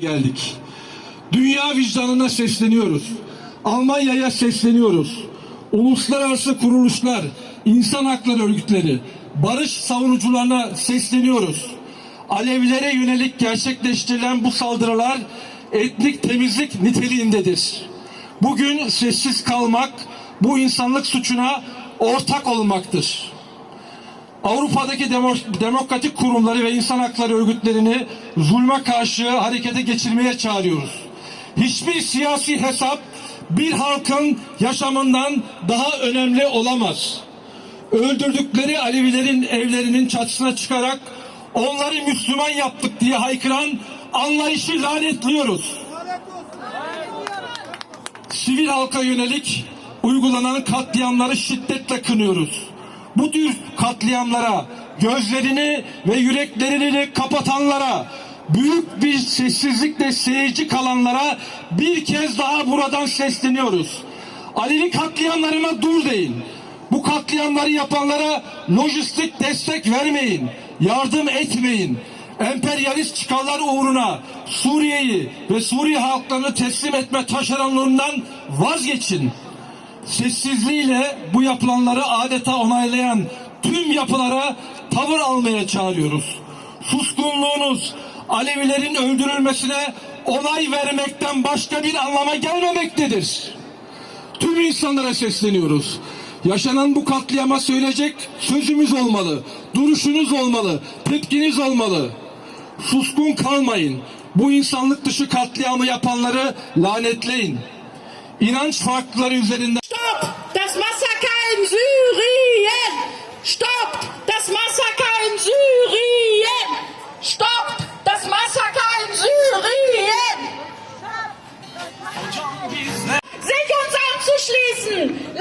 geldik. Dünya vicdanına sesleniyoruz. Almanya'ya sesleniyoruz. Uluslararası kuruluşlar, insan hakları örgütleri, barış savunucularına sesleniyoruz. Alevlere yönelik gerçekleştirilen bu saldırılar etnik temizlik niteliğindedir. Bugün sessiz kalmak bu insanlık suçuna ortak olmaktır. Avrupa'daki demo- demokratik kurumları ve insan hakları örgütlerini zulme karşı harekete geçirmeye çağırıyoruz. Hiçbir siyasi hesap bir halkın yaşamından daha önemli olamaz. Öldürdükleri Alevilerin evlerinin çatısına çıkarak onları Müslüman yaptık diye haykıran anlayışı lanetliyoruz sivil halka yönelik uygulanan katliamları şiddetle kınıyoruz. Bu tür katliamlara gözlerini ve yüreklerini kapatanlara büyük bir sessizlikle seyirci kalanlara bir kez daha buradan sesleniyoruz. Alevi katliamlarına dur deyin. Bu katliamları yapanlara lojistik destek vermeyin. Yardım etmeyin. Emperyalist çıkarlar uğruna Suriye'yi ve Suriye halklarını teslim etme taşeronluğundan vazgeçin. Sessizliğiyle bu yapılanları adeta onaylayan tüm yapılara tavır almaya çağırıyoruz. Suskunluğunuz Alevilerin öldürülmesine onay vermekten başka bir anlama gelmemektedir tüm insanlara sesleniyoruz. Yaşanan bu katliama söyleyecek sözümüz olmalı, duruşunuz olmalı, tepkiniz olmalı. Suskun kalmayın. Bu insanlık dışı katliamı yapanları lanetleyin. İnanç farklıları üzerinden sich uns anzuschließen.